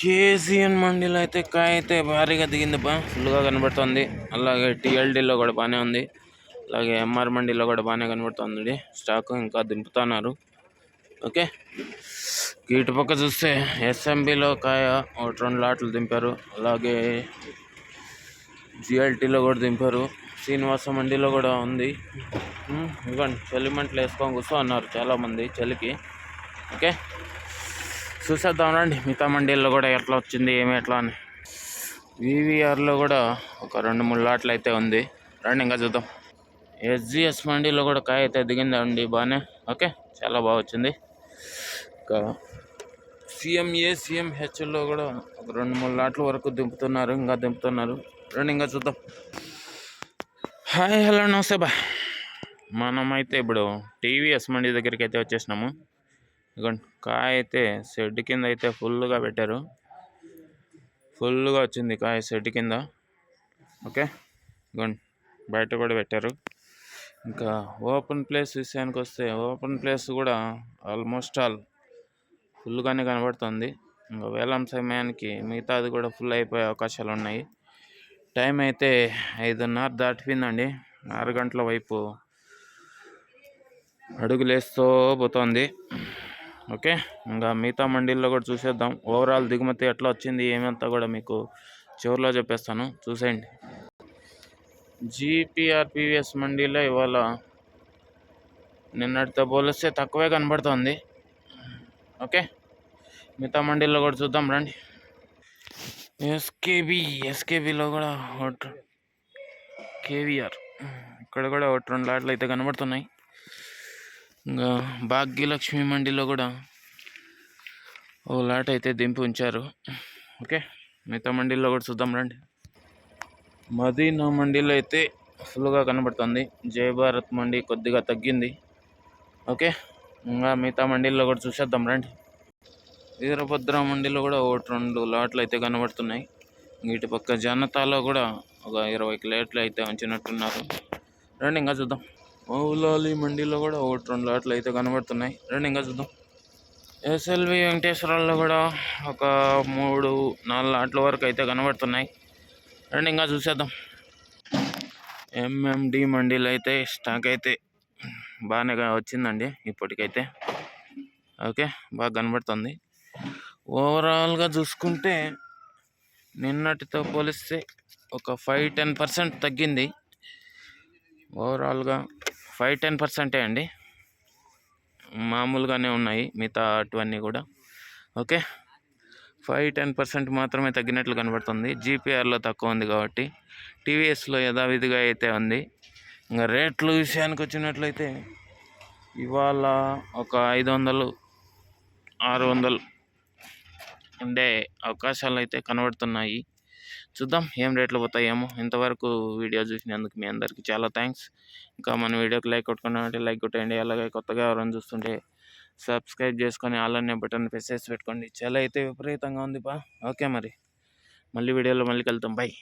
KCN మండీలో అయితే కాయ అయితే భారీగా దిగింది బా ఫుల్గా కనబడుతుంది. అలాగే టీఎల్డీలో కూడా బాగానే ఉంది. అలాగే ఎంఆర్ మండీలో కూడా బాగానే కనబడుతుంది స్టాక్ ఇంకా దింపుతున్నారు. ఓకే. ఇటు పక్క చూస్తే ఎస్ఎంబిలో కాయ ఒకటి రెండు లాట్లు దింపారు. అలాగే జిఎల్టీలో కూడా దింపారు. శ్రీనివాస మండీలో కూడా ఉంది. ఉమ్, ఇదిగోండి చలి మంటలు వేసుకొని కూర్చో అన్నారు చాలామంది చలికి. ఓకే. చూసేద్దాం రండి మిగతా మండీల్లో కూడా ఎట్లా వచ్చింది ఏమి ఎట్లా అని. వివిఆర్లో కూడా ఒక రెండు మూడు లాట్లు అయితే ఉంది. రండి ఇంకా చూద్దాం. ఎస్జిఎస్ మండీలో కూడా కాయ అయితే దిగిందండి బాగానే ఓకే చాలా బాగా వచ్చింది. ఇంకా సిఎంఏ సిఎంహెచ్లో కూడా ఒక రెండు మూడు లాట్ల వరకు దింపుతున్నారు ఇంకా దింపుతున్నారు. రండి ఇంకా చూద్దాం. హాయ్ హలో నమస్తే బా. మనమైతే ఇప్పుడు టీవీఎస్ మండీ దగ్గరికి అయితే వచ్చేసినాము. ఇదిగోండి కాయ అయితే షెడ్ కింద అయితే ఫుల్గా పెట్టారు. ఫుల్గా వచ్చింది కాయ షెడ్ కింద. ఓకే? ఇదిగోండి బయట కూడా పెట్టారు. ఇంకా ఓపెన్ ప్లేస్ విషయానికి వస్తే ఓపెన్ ప్లేస్ కూడా ఆల్మోస్ట్ ఆల్ ఫుల్గానే కనబడుతుంది. ఇంకా వేలం సమయానికి మిగతాది కూడా ఫుల్ అయిపోయే అవకాశాలు ఉన్నాయి. టైం అయితే ఐదున్నర దాటిపోయిందండి. ఆరు గంటల వైపు అడుగులేస్తూ పోతుంది. ఓకే? ఇంకా మిగతా మండీల్లో కూడా చూసేద్దాం. ఓవరాల్ దిగుమతి ఎట్లా వచ్చింది ఏమంతా కూడా మీకు చివరిలో చెప్పేస్తాను. చూసేయండి. జీపీఆర్ పీవీఎస్ మండీలో ఇవాళ నిన్నటితో పోలిస్తే తక్కువే కనబడుతుంది. ఓకే? మిగతా మండీల్లో కూడా చూద్దాం రండి. ఎస్కేబి ఎస్కేబిలో కూడా ఒకటి కేవీఆర్ ఇక్కడ కూడా ఒకటి రెండు లాట్లు అయితే కనబడుతున్నాయి. ఇంకా భాగ్యలక్ష్మి మండిలో కూడా ఓ లాట్ అయితే దింపి ఉంచారు. ఓకే మిగతా మండీల్లో కూడా చూద్దాం రండి. మదీనా మండీలో అయితే ఫుల్గా కనబడుతుంది. జయ భారత్ మండీ కొద్దిగా తగ్గింది. ఓకే ఇంకా మిగతా మండీల్లో కూడా చూసేద్దాం రండి. వీరభద్ర మండీలో కూడా ఒకటి రెండు లాట్లు అయితే కనబడుతున్నాయి. ఇటు పక్క జనతాలో కూడా ఒక ఇరవై ప్లేట్లు అయితే ఉంచినట్టున్నారు. రండి ఇంకా చూద్దాం. మౌలాలి మండీలో కూడా ఒకటి రెండు లాట్లు అయితే కనబడుతున్నాయి. రెండు ఇంకా చూద్దాం. ఎస్ఎల్వి వెంకటేశ్వరాల్లో కూడా ఒక మూడు నాలుగు లాట్ల వరకు అయితే కనబడుతున్నాయి. రెండు ఇంకా చూసేద్దాం. ఎంఎండి మండీలో అయితే స్టాక్ అయితే బాగానే వచ్చిందండి ఇప్పటికైతే. ఓకే బాగా కనబడుతుంది. ఓవరాల్గా చూసుకుంటే నిన్నటితో పోలిస్తే ఒక ఫైవ్ టెన్ పర్సెంట్ తగ్గింది. ఓవరాల్గా ఫైవ్ టెన్ పర్సెంటే అండి. మామూలుగానే ఉన్నాయి మిగతా అటువన్నీ కూడా. ఓకే? ఫైవ్ టెన్ పర్సెంట్ మాత్రమే తగ్గినట్లు కనబడుతుంది. జీపీఆర్లో తక్కువ ఉంది కాబట్టి టీవీఎస్లో యథావిధిగా అయితే ఉంది. ఇంకా రేట్లు విషయానికి వచ్చినట్లయితే ఇవాళ ఒక ఐదు వందలు ఆరు వందలు ఉండే అవకాశాలు అయితే కనబడుతున్నాయి. చూద్దాం ఏం రేట్లు పోతాయేమో. ఇంతవరకు వీడియో చూసినందుకు మీ అందరికీ చాలా థ్యాంక్స్. ఇంకా మన వీడియోకి లైక్ కొట్టుకున్నామంటే లైక్ కొట్టండి అలాగే కొత్తగా ఎవరైనా చూస్తుంటే సబ్స్క్రైబ్ చేసుకొని ఆలనే బటన్ ప్రెస్ చేసి పెట్టుకోండి. చాలా అయితే విపరీతంగా ఉంది పా ఓకే మరి. మళ్ళీ వీడియోలో మళ్ళీ కలుద్దాం. బాయ్